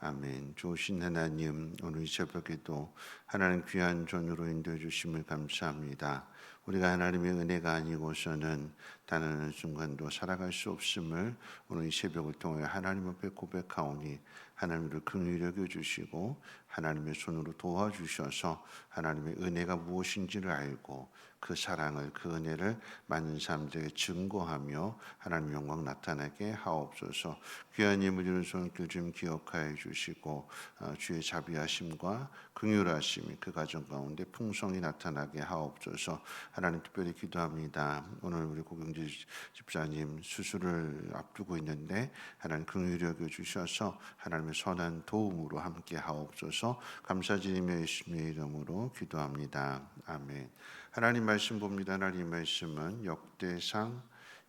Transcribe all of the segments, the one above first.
아멘. 좋으신 하나님, 오늘 이 새벽에도 하나님 귀한 전으로 인도해 주심을 감사합니다. 우리가 하나님의 은혜가 아니고서는 단한 순간도 살아갈 수 없음을 오늘 이 새벽을 통해 하나님 앞에 고백하오니 하나님을 긍휼히 여겨 주시고 하나님의 손으로 도와주셔서 하나님의 은혜가 무엇인지를 알고 그 사랑을 그 은혜를 많은 사람들에게 증거하며 하나님 영광 나타나게 하옵소서. 귀한 예물 드는 손길 좀 기억하여 주시고 어, 주의 자비하심과 긍휼하심이 그 가정 가운데 풍성히 나타나게 하옵소서. 하나님 특별히 기도합니다. 오늘 우리 고경지 집사님 수술을 앞두고 있는데 하나님 긍휼히 여겨 주셔서 하나님의 선한 도움으로 함께 하옵소서. 감사드리며 예수님의 이름으로 기도합니다. 아멘. 하나님 말씀 봅니다. 하나님 말씀은 역대상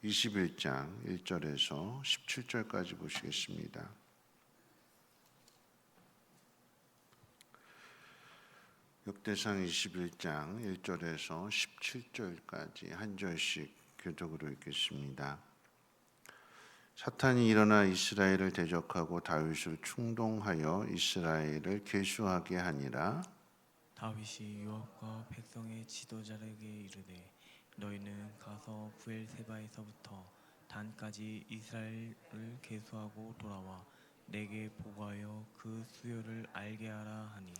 21장 1절에서 17절까지 보시겠습니다. 역대상 21장 1절에서 17절까지 한 절씩 교독으로 읽겠습니다. 사탄이 일어나 이스라엘을 대적하고 다윗을 충동하여 이스라엘을 계수하게 하니라. 다윗이 요압과 백성의 지도자에게 이르되 너희는 가서 부엘세바에서부터 단까지 이스라엘을 계수하고 돌아와 내게 보고하여 그 수요를 알게 하라 하니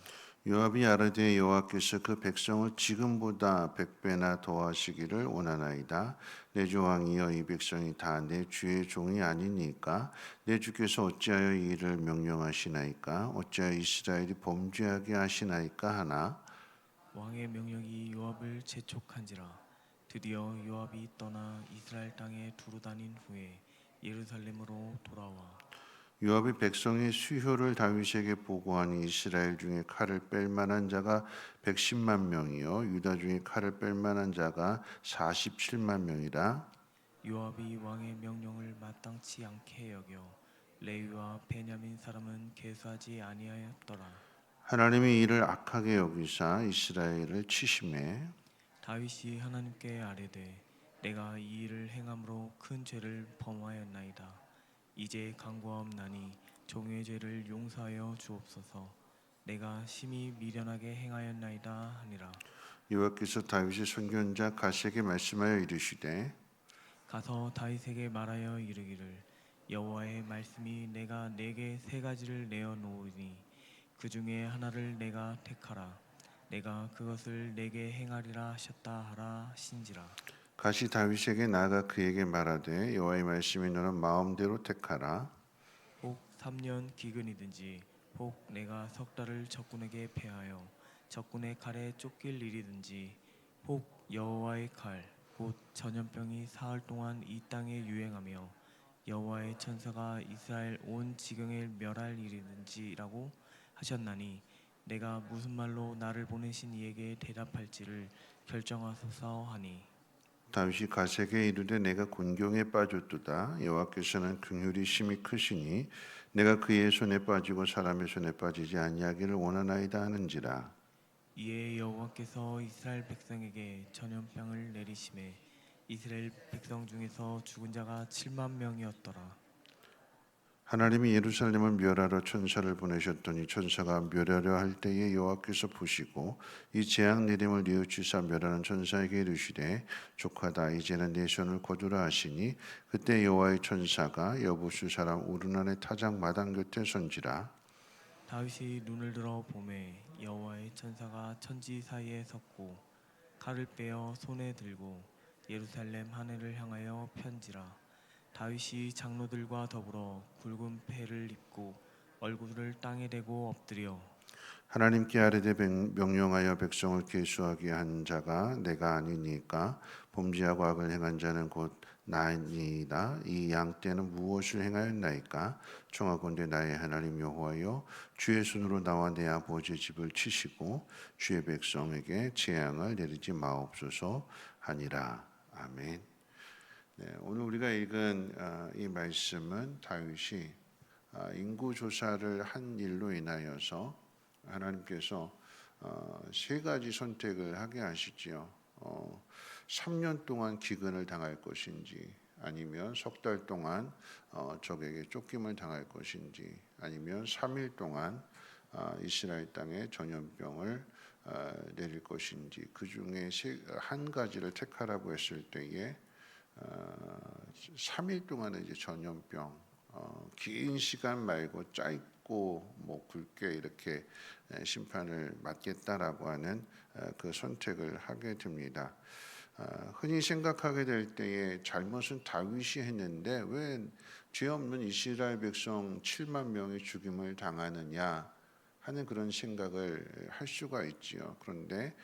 요압이 아르되 여호와께서 그 백성을 지금보다 백배나 더하시기를 원하나이다. 내 조왕이여 이 백성이 다 내 주의 종이 아니니까. 내 주께서 어찌하여 이 일을 명령하시나이까? 어찌하여 이스라엘이 범죄하게 하시나이까 하나? 왕의 명령이 요압을 재촉한지라. 드디어 요압이 떠나 이스라엘 땅에 두루 다닌 후에 예루살렘으로 돌아와 요압이 백성의 수효를 다윗에게 보고하니 이스라엘 중에 칼을 뺄 만한 자가 110만 명이요 유다 중에 칼을 뺄 만한 자가 47만 명이라. 요압이 왕의 명령을 마땅치 않게 여겨 레위와 베냐민 사람은 계수하지 아니하였더라. 하나님이 이를 악하게 여기사 이스라엘을 치심해. 다윗이 하나님께 아뢰되 내가 이 일을 행함으로 큰 죄를 범하였나이다 이제 간구하옵나니 종의 죄를 용서하여 주옵소서. 내가 심히 미련하게 행하였나이다 하니라. 여호와께서 다윗의 선견자 가세에게 말씀하여 이르시되 가서 다윗에게 말하여 이르기를 여호와의 말씀이 내가 내게 세 가지를 내어 놓으니 그 중에 하나를 내가 택하라. 내가 그것을 내게 행하리라 하셨다 하라 신지라 가시 다윗에게 나아가 그에게 말하되 여호와의 말씀이 너는 마음대로 택하라. 혹 3년 기근이든지 혹 내가 석 달을 적군에게 패하여 적군의 칼에 쫓길 일이든지 혹 여호와의 칼곧 전염병이 사흘 동안 이 땅에 유행하며 여호와의 천사가 이스라엘 온 지경을 멸할 일이든지라고 하셨나니 내가 무슨 말로 나를 보내신 이에게 대답할지를 결정하소서 하니 다윗이 가세에게 이르되 내가 곤경에 빠졌도다 여호와께서는 긍휼이 심히 크시니 내가 그의 손에 빠지고 사람의 손에 빠지지 아니하기를 원하나이다 하는지라 이에 여호와께서 이스라엘 백성에게 전염병을 내리심에 이스라엘 백성 중에서 죽은 자가 7만 명이었더라. 하나님이 예루살렘을 멸하러 천사를 보내셨더니 천사가 멸하려 할 때에 여호와께서 보시고 이 재앙 내림을 뉘우치사 멸하는 천사에게 이르시되 족하다 이제는 내 손을 거두라 하시니 그때 여호와의 천사가 여부수 사람 우르난의 타작 마당 곁에 선지라. 다윗이 눈을 들어 보매 여호와의 천사가 천지 사이에 섰고 칼을 빼어 손에 들고 예루살렘 하늘을 향하여 편지라 다윗이 장로들과 더불어 굵은 패를 입고 얼굴을 땅에 대고 엎드려 하나님께 아뢰되 백- 명령하여 백성을 계수하게 한 자가 내가 아니니까 범죄하고 악을 행한 자는 곧 나니이다. 이 양 때는 무엇을 행하였나이까? 청하건대 나의 하나님 여호와여 주의 손으로 나와 내 아버지 집을 치시고 주의 백성에게 재앙을 내리지 마옵소서 하니라. 아멘. 네, 오늘 우리가 읽은 아, 이 말씀은 다윗이 아, 인구 조사를 한 일로 인하여서 하나님께서 어, 세 가지 선택을 하게 하시지요. 어, 3년 동안 기근을 당할 것인지, 아니면 석 달 동안 어, 적에게 쫓김을 당할 것인지, 아니면 3일 동안 아, 이스라엘 땅에 전염병을 아, 내릴 것인지 그 중에 세- 한 가지를 택하라고 했을 때에 어, 3일 동안은 이제 전염병 어, 긴 시간 말고 짧고 뭐 굵게 이렇게 에, 심판을 받겠다라고 하는 어, 그 선택을 하게 됩니다. 어, 흔히 생각하게 될 때에 잘못은 다윗이 했는데 왜 죄 없는 이스라엘 백성 7만 명이 죽임을 당하느냐 하는 그런 생각을 할 수가 있지요. 그런데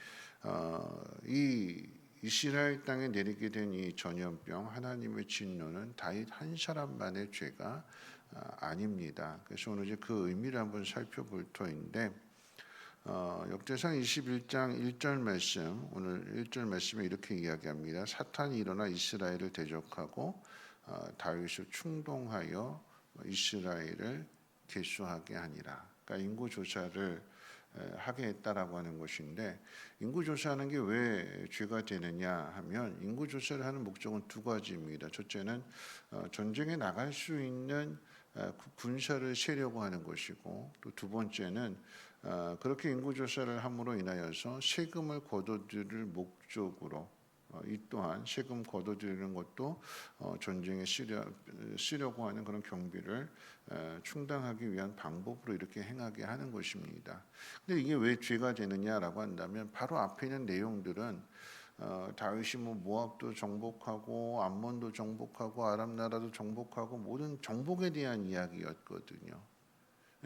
어, 이 이스라엘 땅에 내리게 된 이 전염병 하나님의 진노는 다윗 한 사람만의 죄가 아, 아닙니다. 그래서 오늘 이제 그 의미를 한번 살펴볼 터인데 어, 역대상 21장 1절 말씀 오늘 1절 말씀에 이렇게 이야기합니다. 사탄이 일어나 이스라엘을 대적하고 어, 다윗을 충동하여 이스라엘을 개수하게 하니라. 그러니까 인구 조사를 에, 하게 했다라고 하는 것인데 인구 조사하는 게 왜 죄가 되느냐 하면 인구 조사를 하는 목적은 두 가지입니다. 첫째는 어, 전쟁에 나갈 수 있는 어, 구- 군사를 세려고 하는 것이고 또 두 번째는 어, 그렇게 인구 조사를 함으로 인하여서 세금을 거둬들일 목적으로 어, 이 또한 세금 거둬들이는 것도 어, 전쟁에 쓰려, 쓰려 고 하는 그런 경비를 에, 충당하기 위한 방법으로 이렇게 행하게 하는 것입니다. 근데 이게 왜 죄가 되느냐라고 한다면 바로 앞에 있는 내용들은 어, 다윗이 뭐 모압도 정복하고 암몬도 정복하고 아람 나라도 정복하고 모든 정복에 대한 이야기였거든요.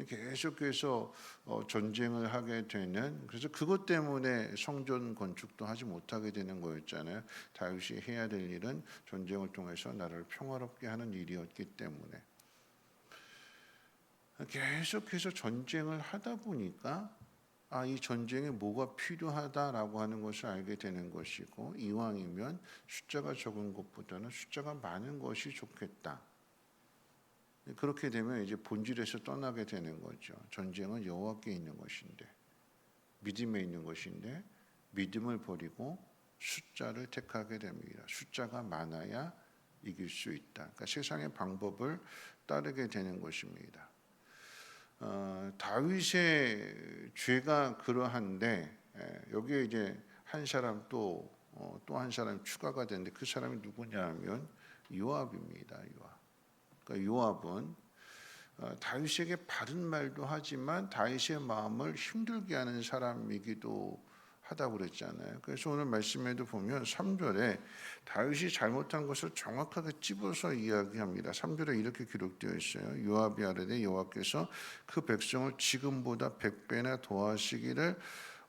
계속해서 어, 전쟁을 하게 되는 그래서 그것 때문에 성전 건축도 하지 못하게 되는 거였잖아요. 다윗이 해야 될 일은 전쟁을 통해서 나라를 평화롭게 하는 일이었기 때문에 계속해서 전쟁을 하다 보니까 아, 이 전쟁에 뭐가 필요하다라고 하는 것을 알게 되는 것이고 이왕이면 숫자가 적은 것보다는 숫자가 많은 것이 좋겠다. 그렇게 되면 이제 본질에서 떠나게 되는 거죠. 전쟁은 여호와께 있는 것인데 믿음에 있는 것인데 믿음을 버리고 숫자를 택하게 됩니다. 숫자가 많아야 이길 수 있다. 그러니까 세상의 방법을 따르게 되는 것입니다. 어, 다윗의 죄가 그러한데 에, 여기에 이제 한 사람 또또한 사람 추가가 되는데 그 사람이 누구냐면 요압입니다. 요압. 그러니까 요압은 어, 다윗에게 바른 말도 하지만 다윗의 마음을 힘들게 하는 사람이기도 하다고 그랬잖아요. 그래서 오늘 말씀에도 보면 3절에 다윗이 잘못한 것을 정확하게 찝어서 이야기합니다. 3절에 이렇게 기록되어 있어요. 요압이 아뢰되 여호와께서 그 백성을 지금보다 100배나 도하시기를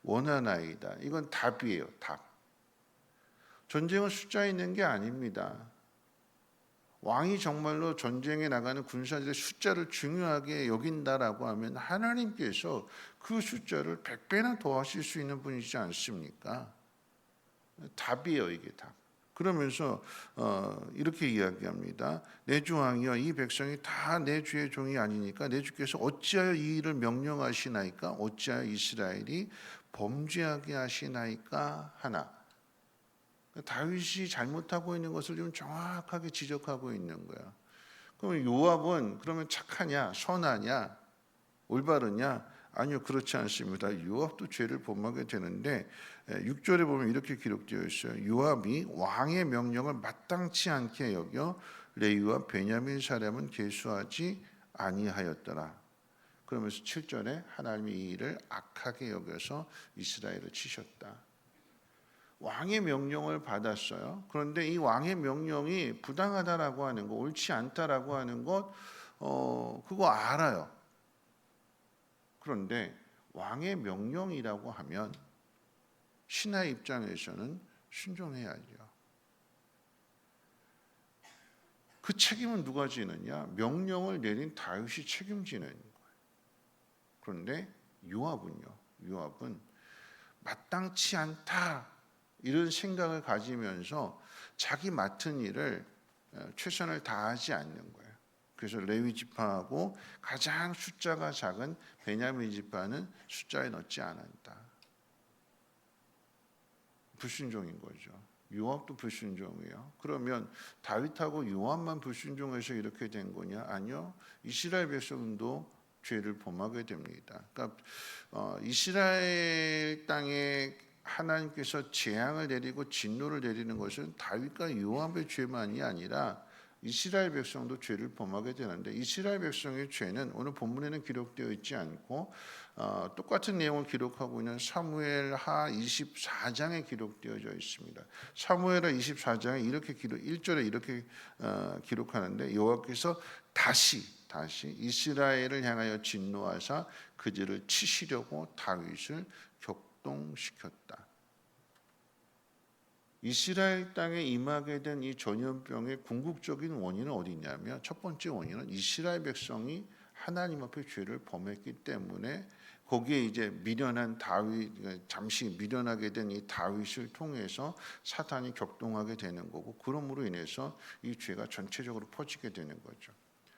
원하나이다. 이건 답이에요. 답. 전쟁은 숫자 있는 게 아닙니다. 왕이 정말로 전쟁에 나가는 군사들의 숫자를 중요하게 여긴다라고 하면 하나님께서 그 숫자를 100배나 더 하실 수 있는 분이지 않습니까? 답이에요, 이게 답. 그러면서 어, 이렇게 이야기합니다. 내 주 왕이여 이 백성이 다 내 주의 종이 아니니까 내 주께서 어찌하여 이 일을 명령하시나이까 어찌하여 이스라엘이 범죄하게 하시나이까 하나. 다윗이 잘못하고 있는 것을 좀 정확하게 지적하고 있는 거야. 그럼 요압은 그러면 착하냐, 선하냐, 올바르냐? 아니요, 그렇지 않습니다. 요압도 죄를 범하게 되는데 6절에 보면 이렇게 기록되어 있어요. 요압이 왕의 명령을 마땅치 않게 여겨 레위와 베냐민 사람은 계수하지 아니하였더라. 그러면서 7절에 하나님이 이 일을 악하게 여겨서 이스라엘을 치셨다. 왕의 명령을 받았어요. 그런데 이 왕의 명령이 부당하다라고 하는 거, 옳지 않다라고 하는 것, 어, 그거 알아요. 그런데 왕의 명령이라고 하면 신하의 입장에서는 순종해야죠. 그 책임은 누가 지느냐? 명령을 내린 다윗이 책임지는 거예요. 그런데 요압은요. 요압은 마땅치 않다 이런 생각을 가지면서 자기 맡은 일을 어, 최선을 다하지 않는 거예요. 그래서 레위 지파하고 가장 숫자가 작은 베냐민 지파는 숫자에 넣지 않았다. 불순종인 거죠. 요압도 불순종이에요. 그러면 다윗하고 요압만 불순종해서 이렇게 된 거냐? 아니요. 이스라엘 백성도 죄를 범하게 됩니다. 그러니까 어, 이스라엘 땅에 하나님께서 재앙을 내리고 진노를 내리는 것은 다윗과 요압의 죄만이 아니라 이스라엘 백성도 죄를 범하게 되는데 이스라엘 백성의 죄는 오늘 본문에는 기록되어 있지 않고 어, 똑같은 내용을 기록하고 있는 사무엘하 24장에 기록되어져 있습니다. 사무엘하 24장에 이렇게 기록 1절에 이렇게 어, 기록하는데 여호와께서 다시 다시 이스라엘을 향하여 진노하사 그들을 치시려고 다윗을 격 동시켰다. 이스라엘 땅에 임하게 된 이 전염병의 궁극적인 원인은 어디냐면 첫 번째 원인은 이스라엘 백성이 하나님 앞에 죄를 범했기 때문에 거기에 이제 미련한 다윗 잠시 미련하게 된 이 다윗을 통해서 사탄이 격동하게 되는 거고 그러므로 인해서 이 죄가 전체적으로 퍼지게 되는 거죠.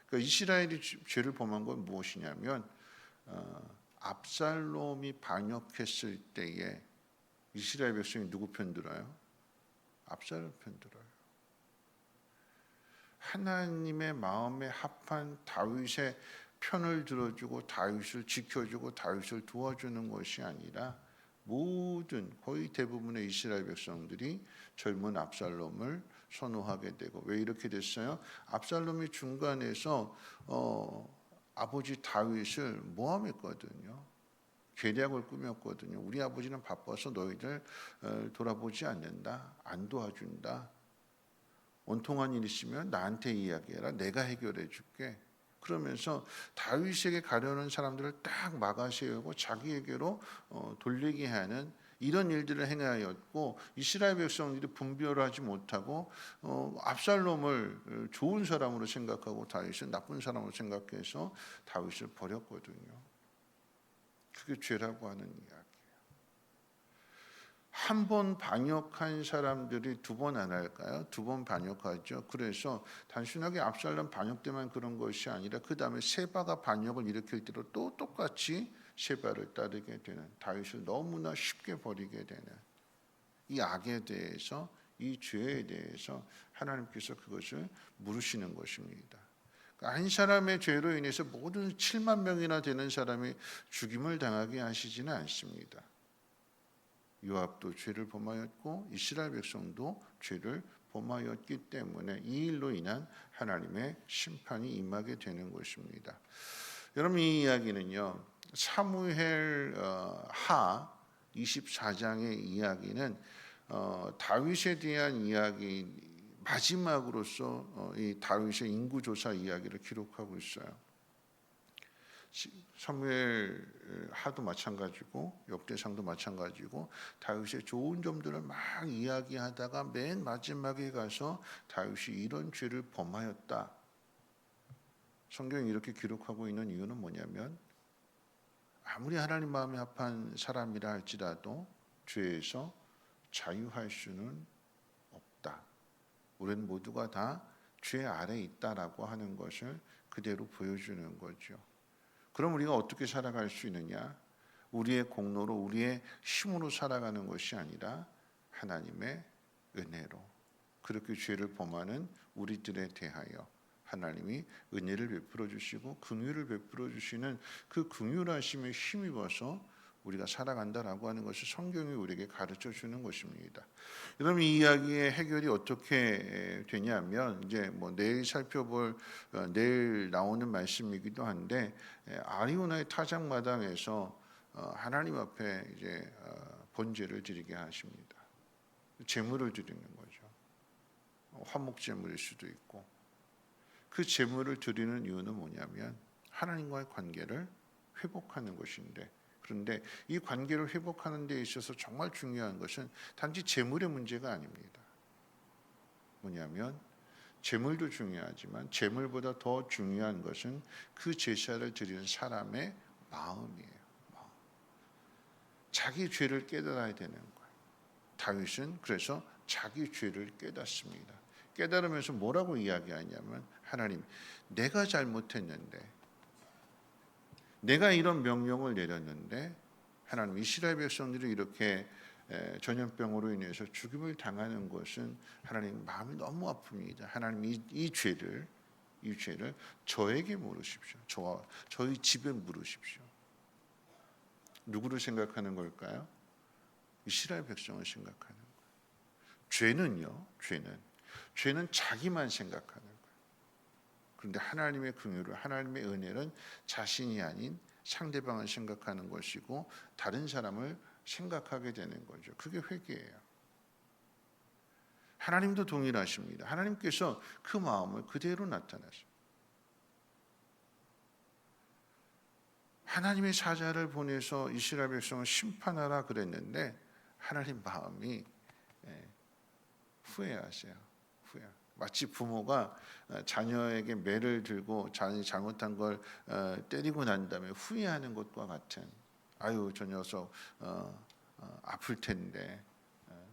그러니까 이스라엘이 죄를 범한 건 무엇이냐면 어, 압살롬이 반역했을 때에 이스라엘 백성이 누구 편 들어요? 압살롬 편 들어요. 하나님의 마음에 합한 다윗의 편을 들어주고 다윗을 지켜주고 다윗을 도와주는 것이 아니라 모든 거의 대부분의 이스라엘 백성들이 젊은 압살롬을 선호하게 되고 왜 이렇게 됐어요? 압살롬이 중간에서 어, 아버지 다윗을 모함했거든요. 계략을 꾸몄거든요. 우리 아버지는 바빠서 너희들 어, 돌아보지 않는다, 안 도와준다. 원통한 일 있으면 나한테 이야기해라. 내가 해결해 줄게. 그러면서 다윗에게 가려는 사람들을 딱 막아세우고 자기에게로 어, 돌리게 하는 이런 일들을 행하였고 이스라엘 백성들이 분별하지 못하고 어, 압살롬을 어, 좋은 사람으로 생각하고 다윗을 나쁜 사람으로 생각해서 다윗을 버렸거든요. 그게 죄라고 하는 이야기예요. 한 번 반역한 사람들이 두 번 안 할까요? 두 번 반역하죠. 그래서 단순하게 압살롬 반역 때만 그런 것이 아니라 그 다음에 세바가 반역을 일으킬 때도 또 똑같이 세바를 따르게 되는 다윗을 너무나 쉽게 버리게 되는 이 악에 대해서 이 죄에 대해서 하나님께서 그것을 물으시는 것입니다. 그러니까 한 사람의 죄로 인해서 모든 7만 명이나 되는 사람이 죽임을 당하게 하시지는 않습니다. 요압도 죄를 범하였고 이스라엘 백성도 죄를 범하였기 때문에 이 일로 인한 하나님의 심판이 임하게 되는 것입니다. 여러분 이 이야기는요 사무엘 어, 하 24장의 이야기는 어, 다윗에 대한 이야기 마지막으로서 어, 이 다윗의 인구 조사 이야기를 기록하고 있어요. 사무엘 하도 마찬가지고 역대상도 마찬가지고 다윗의 좋은 점들을 막 이야기하다가 맨 마지막에 가서 다윗이 이런 죄를 범하였다. 성경이 이렇게 기록하고 있는 이유는 뭐냐면 아무리 하나님 마음에 합한 사람이라 할지라도 죄에서 자유할 수는 없다. 우리는 모두가 다 죄 아래 있다라고 하는 것을 그대로 보여주는 거죠. 그럼 우리가 어떻게 살아갈 수 있느냐? 우리의 공로로 우리의 힘으로 살아가는 것이 아니라 하나님의 은혜로 그렇게 죄를 범하는 우리들에 대하여 하나님이 은혜를 베풀어 주시고 긍휼을 베풀어 주시는 그 긍휼하심에 힘입어서 우리가 살아간다라고 하는 것을 성경이 우리에게 가르쳐 주는 것입니다. 여러분 이 이야기의 해결이 어떻게 되냐면 이제 뭐 내일 살펴볼 어, 내일 나오는 말씀이기도 한데 아리오나의 타작 마당에서 어, 하나님 앞에 이제 어, 번제를 드리게 하십니다. 제물을 드리는 거죠. 화목 제물일 수도 있고 그 제물을 드리는 이유는 뭐냐면 하나님과의 관계를 회복하는 것인데 그런데 이 관계를 회복하는 데 있어서 정말 중요한 것은 단지 제물의 문제가 아닙니다. 뭐냐면 제물도 중요하지만 제물보다 더 중요한 것은 그 제사를 드리는 사람의 마음이에요. 마음. 자기 죄를 깨달아야 되는 거예요. 다윗은 그래서 자기 죄를 깨닫습니다. 깨달으면서 뭐라고 이야기하냐면 하나님 내가 잘못했는데 내가 이런 명령을 내렸는데 하나님 이스라엘 백성들이 이렇게 에, 전염병으로 인해서 죽임을 당하는 것은 하나님 마음이 너무 아픕니다. 하나님 이, 이 죄를 이 죄를 저에게 물으십시오. 저와 저희 집에 물으십시오. 누구를 생각하는 걸까요? 이스라엘 백성을 생각하는 거예요. 죄는요, 죄는 죄는 자기만 생각하는 거예요. 그런데 하나님의 긍휼을 하나님의 은혜는 자신이 아닌 상대방을 생각하는 것이고 다른 사람을 생각하게 되는 거죠. 그게 회개예요. 하나님도 동일하십니다. 하나님께서 그 마음을 그대로 나타내십니다. 하나님의 사자를 보내서 이스라엘 백성을 심판하라 그랬는데 하나님 마음이 예, 후회하세요. 후회. 마치 부모가 어, 자녀에게 매를 들고 자녀이 잘못한 걸 어, 때리고 난 다음에 후회하는 것과 같은 아유 저 녀석 어, 어, 아플 텐데 어,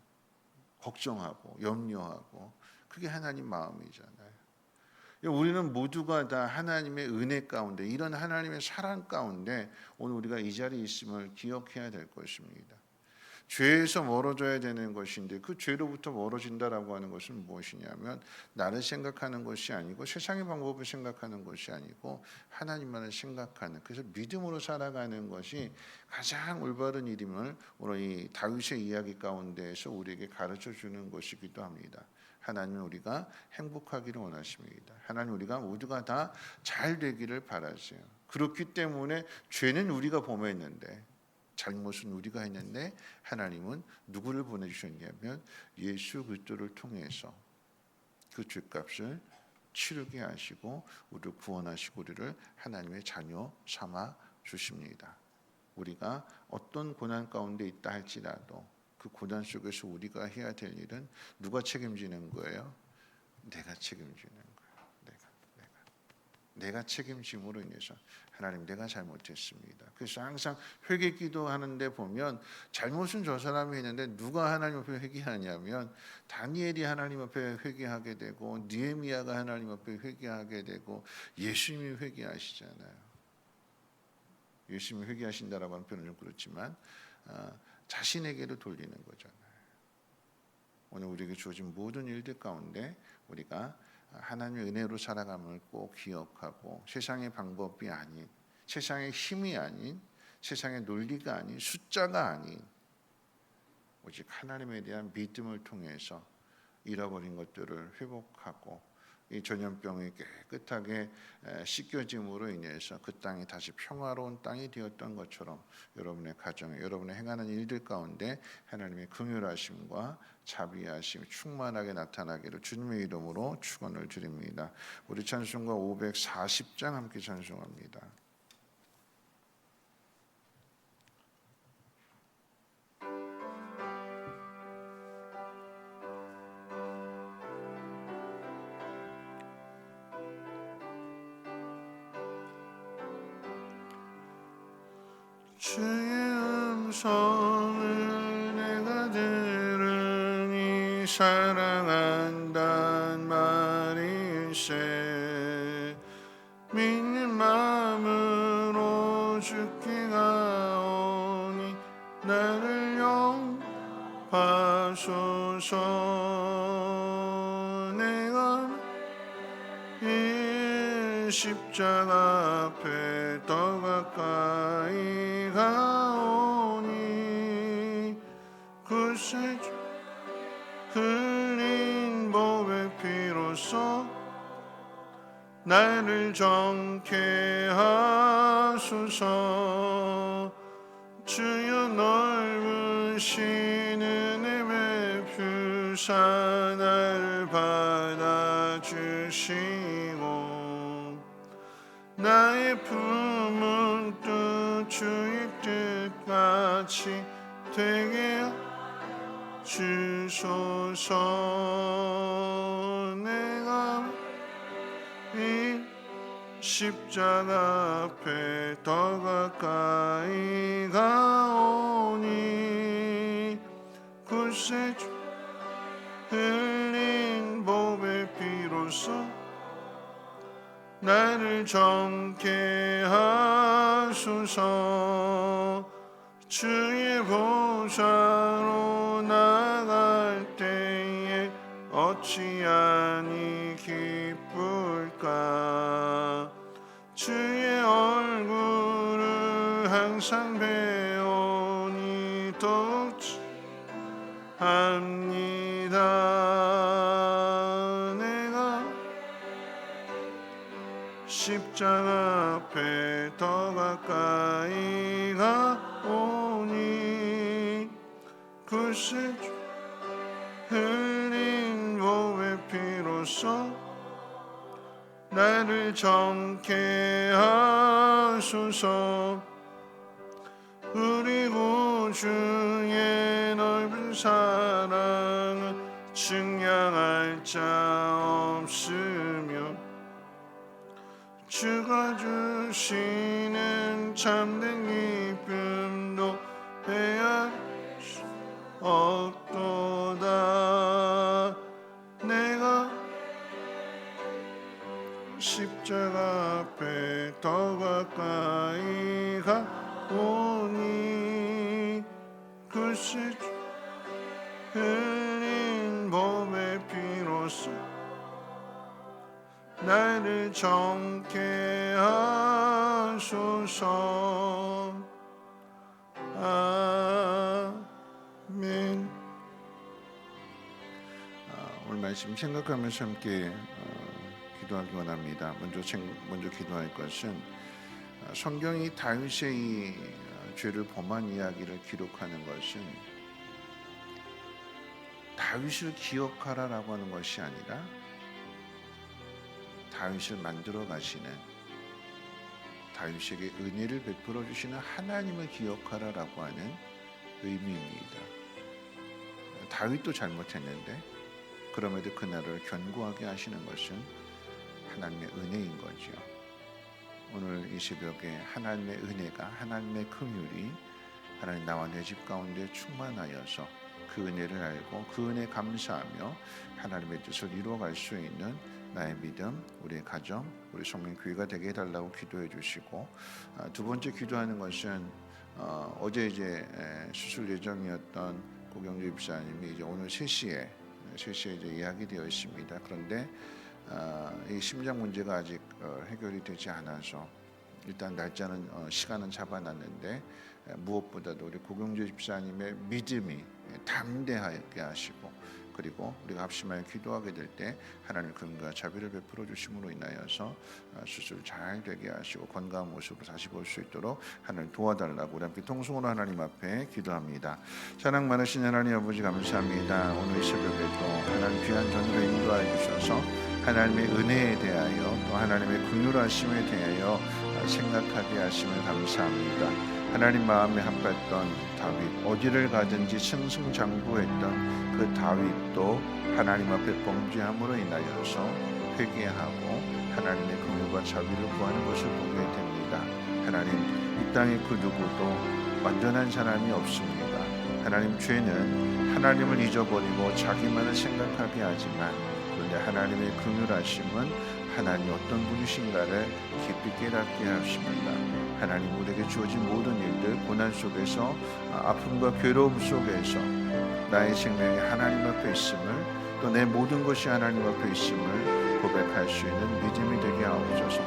걱정하고 염려하고 그게 하나님 마음이잖아요. 우리는 모두가 다 하나님의 은혜 가운데 이런 하나님의 사랑 가운데 오늘 우리가 이 자리에 있음을 기억해야 될 것입니다. 죄에서 멀어져야 되는 것인데 그 죄로부터 멀어진다라고 하는 것은 무엇이냐면 나를 생각하는 것이 아니고 세상의 방법을 생각하는 것이 아니고 하나님만을 생각하는 그래서 믿음으로 살아가는 것이 가장 올바른 일임을 오늘 이 다윗의 이야기 가운데에서 우리에게 가르쳐 주는 것이기도 합니다. 하나님은 우리가 행복하기를 원하십니다. 하나님 우리가 모두가 다 잘 되기를 바라세요. 그렇기 때문에 죄는 우리가 범했는데 잘못은 우리가 했는데 하나님은 누구를 보내주셨냐면 예수 그리스도를 통해서 그 죄값을 치르게 하시고 우리를 구원하시고 우리를 하나님의 자녀 삼아 주십니다. 우리가 어떤 고난 가운데 있다 할지라도 그 고난 속에서 우리가 해야 될 일은 누가 책임지는 거예요? 내가 책임지는 내가 책임짐으로 인해서 하나님 내가 잘못했습니다. 그래서 항상 회개 기도하는데 보면 잘못은 저 사람이 했는데 누가 하나님 앞에 회개하냐면 다니엘이 하나님 앞에 회개하게 되고 느헤미야가 하나님 앞에 회개하게 되고 예수님이 회개하시잖아요. 예수님이 회개하신다라고 하는 표현은 좀 그렇지만 어, 자신에게로 돌리는 거잖아요. 오늘 우리에게 주어진 모든 일들 가운데 우리가 하나님의 은혜로 살아감을 꼭 기억하고 세상의 방법이 아닌 세상의 힘이 아닌 세상의 논리가 아닌 숫자가 아닌 오직 하나님에 대한 믿음을 통해서 잃어버린 것들을 회복하고 이 전염병이 깨끗하게 에, 씻겨짐으로 인해서 그 땅이 다시 평화로운 땅이 되었던 것처럼 여러분의 가정에 여러분의 행하는 일들 가운데 하나님의 긍휼하심과 자비하심 충만하게 나타나기를 주님의 이름으로 축원을 드립니다. 우리 찬송가 540장 함께 찬송합니다. 주의 음성을 내가 들으니 사랑한단 말일세. 믿는 마음으로 죽게 가오니 나를 용하소서. 내가 이 십자가 앞에 더 가까이 가오니 그새 흘린 보배 피로써 나를 정케 하소서. 주여 넓으신 은혜 베풀 주사 나를 받아주시고 나의 품은 또 주의 뜻같이 되게 주소서. 내가 이 십자가 앞에 더 가까이 가오니 굳세 주 흘린 몸의 피로써 나를 정케 하소서. 주의 보좌로 나갈 때에 어찌하니 기쁠까? 주의 얼굴을 항상 배우니 더욱 합니다 십자가 앞에 더 가까이 가오니 글쎄 주 흘린 몸의 피로써 나를 정케 하소서. 우리 구주의 넓은 사랑은 증량할 자 없으며 주가 주시는 참된 기쁨도 배할 수 없도다. 내가 십자가 앞에 더 가까이 가오니 글쎄 주 흘린 몸의 피로써 나를 정케 하소서 아멘 아, 오늘 말씀 생각하면서 함께 어, 기도하기 원합니다. 먼저 생, 먼저 기도할 것은 아, 성경이 다윗의 이 어, 죄를 범한 이야기를 기록하는 것은 다윗을 기억하라라고 하는 것이 아니라 다윗을 만들어 가시는 다윗에게 은혜를 베풀어 주시는 하나님을 기억하라라고 하는 의미입니다. 다윗도 잘못했는데 그럼에도 그 나라를 견고하게 하시는 것은 하나님의 은혜인 거죠. 오늘 이 새벽에 하나님의 은혜가 하나님의 긍휼이 하나님 나와 내 집 가운데 충만하여서 그 은혜를 알고 그 은혜 감사하며 하나님의 뜻을 이루어갈 수 있는 나의 믿음, 우리의 가정, 우리 성민 교회가 되게 해달라고 기도해 주시고 아, 두 번째 기도하는 것은 어, 어제 이제 에, 수술 예정이었던 고경주 입사님이 이제 오늘 3시에 3시에 이제 예약이 되어 있습니다. 그런데 아, 이 심장 문제가 아직 어, 해결이 되지 않아서 일단 날짜는 어, 시간은 잡아놨는데 에, 무엇보다도 우리 고경주 집사님의 믿음이 담대하게 하시고 그리고 우리가 합심하여 기도하게 될 때 하나님 긍과 자비를 베풀어 주심으로 인하여서 아, 수술 잘 되게 하시고 건강한 모습으로 다시 볼 수 있도록 하나님 도와달라고 우리 함께 통성으로 하나님 앞에 기도합니다. 사랑 많으신 하나님 아버지 감사합니다. 오늘 이 새벽에 또 하나님 귀한 전으로 인도하여 주셔서 하나님의 은혜에 대하여 또 하나님의 긍휼하심에 대하여 아, 생각하게 하심을 감사합니다. 하나님 마음에 합했던 다윗 어디를 가든지 승승장구했던 그 다윗도 하나님 앞에 범죄함으로 인하여서 회개하고 하나님의 긍휼과 자비를 구하는 것을 보게 됩니다. 하나님 이 땅에 그 누구도 완전한 사람이 없습니다. 하나님 죄는 하나님을 잊어버리고 자기만을 생각하게 하지만 그런데 하나님의 긍휼하심은 하나님 어떤 분이신가를 깊이 깨닫게 하십니다. 하나님 우리에게 주어진 모든 일들 고난 속에서 아, 아픔과 괴로움 속에서 나의 생명이 하나님 앞에 있음을 또 내 모든 것이 하나님 앞에 있음을 고백할 수 있는 믿음이 되게 하옵소서.